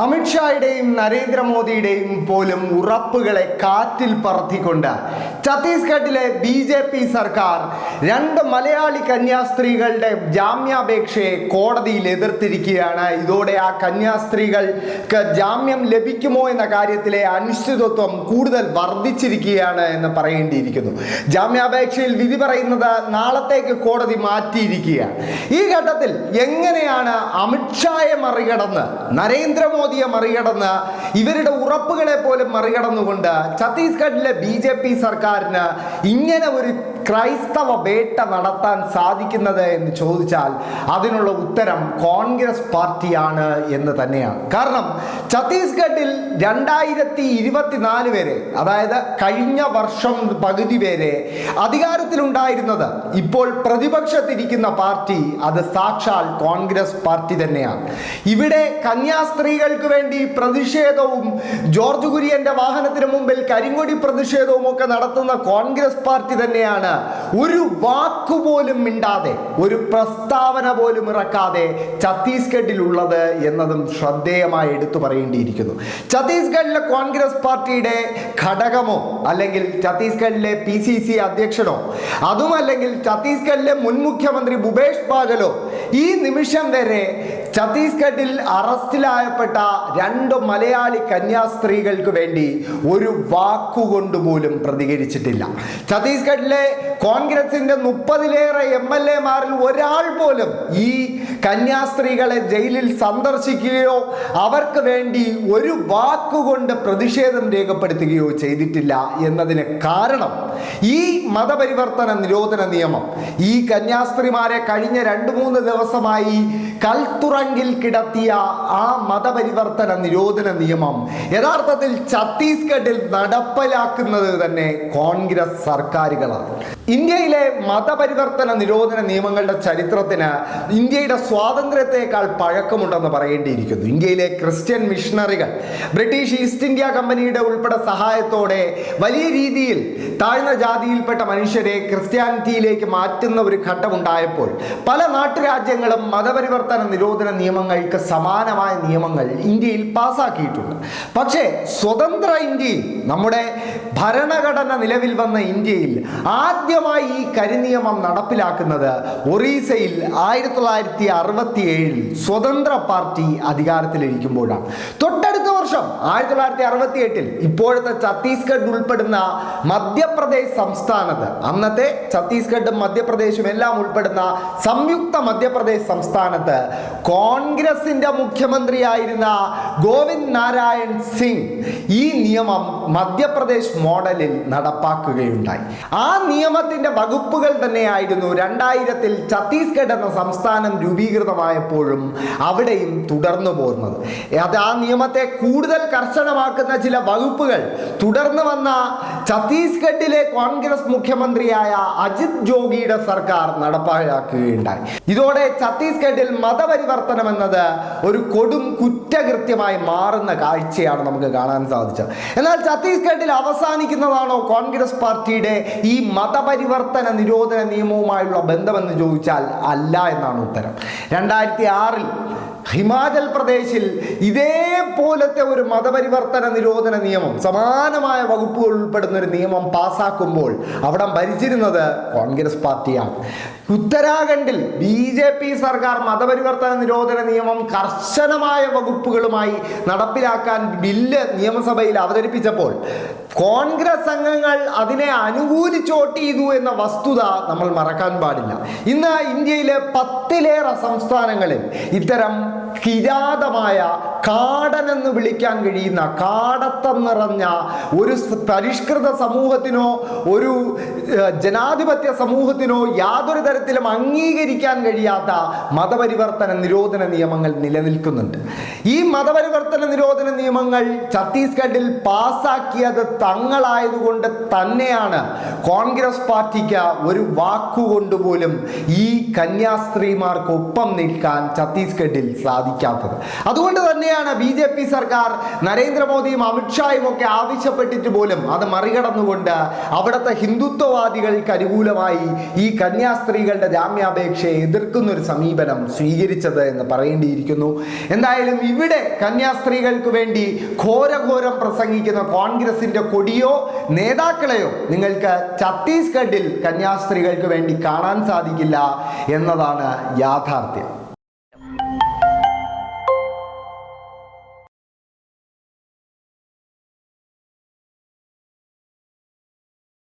അമിത്ഷായുടെയും നരേന്ദ്രമോദിയുടെയും പോലും ഉറപ്പുകളെ കാറ്റിൽ പറത്തിക്കൊണ്ട് ഛത്തീസ്ഗഡിലെ ബി ജെ പി സർക്കാർ രണ്ട് മലയാളി കന്യാസ്ത്രീകളുടെ ജാമ്യാപേക്ഷയെ കോടതിയിൽ എതിർത്തിരിക്കുകയാണ്. ഇതോടെ ആ കന്യാസ്ത്രീകൾക്ക് ജാമ്യം ലഭിക്കുമോ എന്ന കാര്യത്തിലെ അനിശ്ചിതത്വം കൂടുതൽ വർദ്ധിച്ചിരിക്കുകയാണ് എന്ന് പറയേണ്ടിയിരിക്കുന്നു. ജാമ്യാപേക്ഷയിൽ വിധി പറയുന്നത് നാളത്തേക്ക് കോടതി മാറ്റിയിരിക്കുകയാണ്. ഈ ഘട്ടത്തിൽ എങ്ങനെയാണ് അമിത്ഷായെ മറികടന്ന് നരേന്ദ്രമോദിയെ മറികടന്ന് ഇവരുടെ ഉറപ്പുകളെ പോലും മറികടന്നുകൊണ്ട് ഛത്തീസ്ഗഡിലെ ബി സർക്കാരിന് ഇങ്ങനെ ഒരു ക്രൈസ്തവ വേട്ട നടത്താൻ സാധിക്കുന്നത് എന്ന് ചോദിച്ചാൽ അതിനുള്ള ഉത്തരം കോൺഗ്രസ് പാർട്ടിയാണ് എന്ന് തന്നെയാണ്. കാരണം ഛത്തീസ്ഗഡിൽ രണ്ടായിരത്തി ഇരുപത്തിനാല് വരെ അതായത് കഴിഞ്ഞ വർഷം പകുതി വരെ അധികാരത്തിലുണ്ടായിരുന്നത് ഇപ്പോൾ പ്രതിപക്ഷത്തിരിക്കുന്ന പാർട്ടി അത് സാക്ഷാൽ കോൺഗ്രസ് പാർട്ടി തന്നെയാണ്. ഇവിടെ കന്യാസ്ത്രീകൾക്ക് വേണ്ടി പ്രതിഷേധവും ജോർജ് കുര്യന്റെ വാഹനത്തിന് മുമ്പിൽ കരിങ്കൊടി പ്രതിഷേധവും ഒക്കെ നടത്തുന്ന കോൺഗ്രസ് പാർട്ടി തന്നെയാണ് ഒരു വാക്കുപോലും മിണ്ടാതെ ഒരു പ്രസ്താവന പോലും ഇറക്കാതെ ഛത്തീസ്ഗഡിലുള്ളത് എന്നതും ശ്രദ്ധേയമായി എടുത്തു പറയേണ്ടിയിരിക്കുന്നു. ഛത്തീസ്ഗഡിലെ കോൺഗ്രസ് പാർട്ടിയുടെ ഘടകമോ അല്ലെങ്കിൽ ഛത്തീസ്ഗഡിലെ പി സി സി അധ്യക്ഷനോ അതുമല്ലെങ്കിൽ ഛത്തീസ്ഗഡിലെ മുൻ മുഖ്യമന്ത്രി ഭൂപേഷ് ബാഗലോ ഈ നിമിഷം വരെ ഛത്തീസ്ഗഡിൽ അറസ്റ്റിലായപ്പെട്ട രണ്ട് മലയാളി കന്യാസ്ത്രീകൾക്ക് വേണ്ടി ഒരു വാക്കുകൊണ്ട് പോലും പ്രതികരിച്ചിട്ടില്ല. ഛത്തീസ്ഗഡിലെ കോൺഗ്രസിന്റെ മുപ്പതിലേറെ എം എൽ എമാരിൽ ഒരാൾ പോലും ഈ കന്യാസ്ത്രീകളെ ജയിലിൽ സന്ദർശിക്കുകയോ അവർക്ക് വേണ്ടി ഒരു വാക്കുകൊണ്ട് പ്രതിഷേധം രേഖപ്പെടുത്തുകയോ ചെയ്തിട്ടില്ല എന്നതിന് കാരണം ഈ മതപരിവർത്തന നിരോധന നിയമം. ഈ കന്യാസ്ത്രീമാരെ കഴിഞ്ഞ രണ്ട് മൂന്ന് ദിവസമായി കൽത്തുറങ്കിൽ കിടത്തിയ ആ മതപരിവർത്തന നിരോധന നിയമം യഥാർത്ഥത്തിൽ ഛത്തീസ്ഗഡിൽ നടപ്പിലാക്കുന്നത് തന്നെ കോൺഗ്രസ് സർക്കാരുകളാണ്. ഇന്ത്യയിലെ മതപരിവർത്തന നിരോധന നിയമങ്ങളുടെ ചരിത്രത്തിന് ഇന്ത്യയുടെ സ്വാതന്ത്ര്യത്തെക്കാൾ പഴക്കമുണ്ടെന്ന് പറയേണ്ടിയിരിക്കുന്നു. ഇന്ത്യയിലെ ക്രിസ്ത്യൻ മിഷണറികൾ ബ്രിട്ടീഷ് ഈസ്റ്റ് ഇന്ത്യ കമ്പനിയുടെ ഉൾപ്പെടെ സഹായത്തോടെ വലിയ രീതിയിൽ താഴ്ന്ന ജാതിയിൽപ്പെട്ട മനുഷ്യരെ ക്രിസ്ത്യാനിറ്റിയിലേക്ക് മാറ്റുന്ന ഒരു ഘട്ടമുണ്ടായപ്പോൾ പല നാട്ടുരാജ്യങ്ങളും മതപരിവർത്തന നിരോധന നിയമങ്ങൾക്ക് സമാനമായ നിയമങ്ങൾ ഇന്ത്യയിൽ പാസാക്കിയിട്ടുണ്ട്. പക്ഷേ സ്വതന്ത്ര ഇന്ത്യയിൽ നമ്മുടെ ഭരണഘടന നിലവിൽ വന്ന ഇന്ത്യയിൽ ആദ്യമായി ഈ കരിനിയമം നടപ്പിലാക്കുന്നത് ഒറീസയിൽ ആയിരത്തി തൊള്ളായിരത്തി അറുപത്തി ഏഴിൽ സ്വതന്ത്ര പാർട്ടി അധികാരത്തിലിരിക്കുമ്പോഴാണ്. തൊട്ടടുത്ത വർഷം ആയിരത്തി തൊള്ളായിരത്തി അറുപത്തി എട്ടിൽ ഇപ്പോഴത്തെ ഛത്തീസ്ഗഡ് ഉൾപ്പെടുന്ന മധ്യപ്രദേശ് സംസ്ഥാനത്ത് അന്നത്തെ ഛത്തീസ്ഗഡും മധ്യപ്രദേശും എല്ലാം ഉൾപ്പെടുന്ന സംയുക്ത മധ്യപ്രദേശ് സംസ്ഥാനത്ത് കോൺഗ്രസിന്റെ മുഖ്യമന്ത്രിയായിരുന്ന ഗോവിന്ദ് നാരായൺ സിംഗ് ഈ നിയമം മധ്യപ്രദേശ് മോഡലിൽ നടപ്പാക്കുകയുണ്ടായി. ആ നിയമത്തിന്റെ വകുപ്പുകൾ തന്നെയായിരുന്നു രണ്ടായിരത്തിൽ ഛത്തീസ്ഗഡ് എന്ന സംസ്ഥാനം രൂപീകൃതമായപ്പോഴും അവിടെയും തുടർന്നു പോരുന്നത്. അത് ആ നിയമത്തെ കൂടുതൽ കർശനമാക്കുന്ന ചില വകുപ്പുകൾ. തുടർന്ന് വന്ന ഛത്തീസ്ഗഡിലെ കോൺഗ്രസ് മുഖ്യമന്ത്രിയായ അജിത് ജോഗിയുടെ സർക്കാർ നടപ്പാക്കുകയുണ്ടായി ഇതോടെ ഛത്തീസ്ഗഡിൽ മതപരിവർത്തനം എന്നത് ഒരു കൊടും കുറ്റകൃത്യമായി മാറുന്ന കാഴ്ചയാണ് നമുക്ക് കാണാൻ സാധിച്ചത്. എന്നാൽ ഛത്തീസ്ഗഡിൽ അവസാനിക്കുന്നതാണോ കോൺഗ്രസ് പാർട്ടിയുടെ ഈ മതപരിവർത്തന നിരോധന നിയമവുമായുള്ള ബന്ധമെന്ന് ചോദിച്ചാൽ അല്ല എന്നാണ് ഉത്തരം. രണ്ടായിരത്തി ആറിൽ ഹിമാചൽ പ്രദേശിൽ ഇതേപോലത്തെ ഒരു മതപരിവർത്തന നിരോധന നിയമം സമാനമായ വകുപ്പുകൾ ഉൾപ്പെടുന്ന ഒരു നിയമം പാസാക്കുമ്പോൾ അവിടെ ഭരിച്ചിരുന്നത് കോൺഗ്രസ് പാർട്ടിയാണ്. ഉത്തരാഖണ്ഡിൽ ബി ജെ പി സർക്കാർ മതപരിവർത്തന നിരോധന നിയമം കർശനമായ വകുപ്പുകളുമായി നടപ്പിലാക്കാൻ ബില്ല് നിയമസഭയിൽ അവതരിപ്പിച്ചപ്പോൾ കോൺഗ്രസ് അംഗങ്ങൾ അതിനെ അനുകൂലിച്ച് വോട്ട് ചെയ്തു എന്ന വസ്തുത നമ്മൾ മറക്കാൻ പാടില്ല. ഇന്ന് ഇന്ത്യയിലെ പത്തിലേറെ സംസ്ഥാനങ്ങളിൽ ഇത്തരം കിരാതമായ കാടനെന്ന് വിളിക്കാൻ കഴിയുന്ന കാടത്തം നിറഞ്ഞ ഒരു പരിഷ്കൃത സമൂഹത്തിനോ ഒരു ജനാധിപത്യ സമൂഹത്തിനോ യാതൊരു തരത്തിലും അംഗീകരിക്കാൻ കഴിയാത്ത മതപരിവർത്തന നിരോധന നിയമങ്ങൾ നിലനിൽക്കുന്നുണ്ട്. ഈ മതപരിവർത്തന നിരോധന നിയമങ്ങൾ ഛത്തീസ്ഗഡിൽ പാസാക്കിയത് തങ്ങളായതുകൊണ്ട് തന്നെയാണ് കോൺഗ്രസ് പാർട്ടിക്ക് ഒരു വാക്കുകൊണ്ടുപോലും ഈ കന്യാസ്ത്രീമാർക്കൊപ്പം നിൽക്കാൻ ഛത്തീസ്ഗഡിൽ സാധിക്കാത്തത്. അതുകൊണ്ട് തന്നെയാണ് ബി ജെ പി സർക്കാർ നരേന്ദ്രമോദിയും അമിത്ഷായും ഒക്കെ ആവശ്യപ്പെട്ടിട്ട് പോലും അത് മറികടന്നുകൊണ്ട് അവിടുത്തെ ഹിന്ദുത്വവാദികൾക്ക് അനുകൂലമായി ഈ കന്യാസ്ത്രീകളുടെ ജാമ്യാപേക്ഷയെ എതിർക്കുന്ന ഒരു സമീപനം സ്വീകരിച്ചത് എന്ന് പറയേണ്ടിയിരിക്കുന്നു. എന്തായാലും ഇവിടെ കന്യാസ്ത്രീകൾക്ക് വേണ്ടി ഘോരഘോരം പ്രസംഗിക്കുന്ന കോൺഗ്രസിന്റെ കൊടിയോ നേതാക്കളെയോ നിങ്ങൾക്ക് ഛത്തീസ്ഗഡിൽ കന്യാസ്ത്രീകൾക്ക് വേണ്ടി കാണാൻ സാധിക്കില്ല എന്നതാണ് യാഥാർത്ഥ്യം.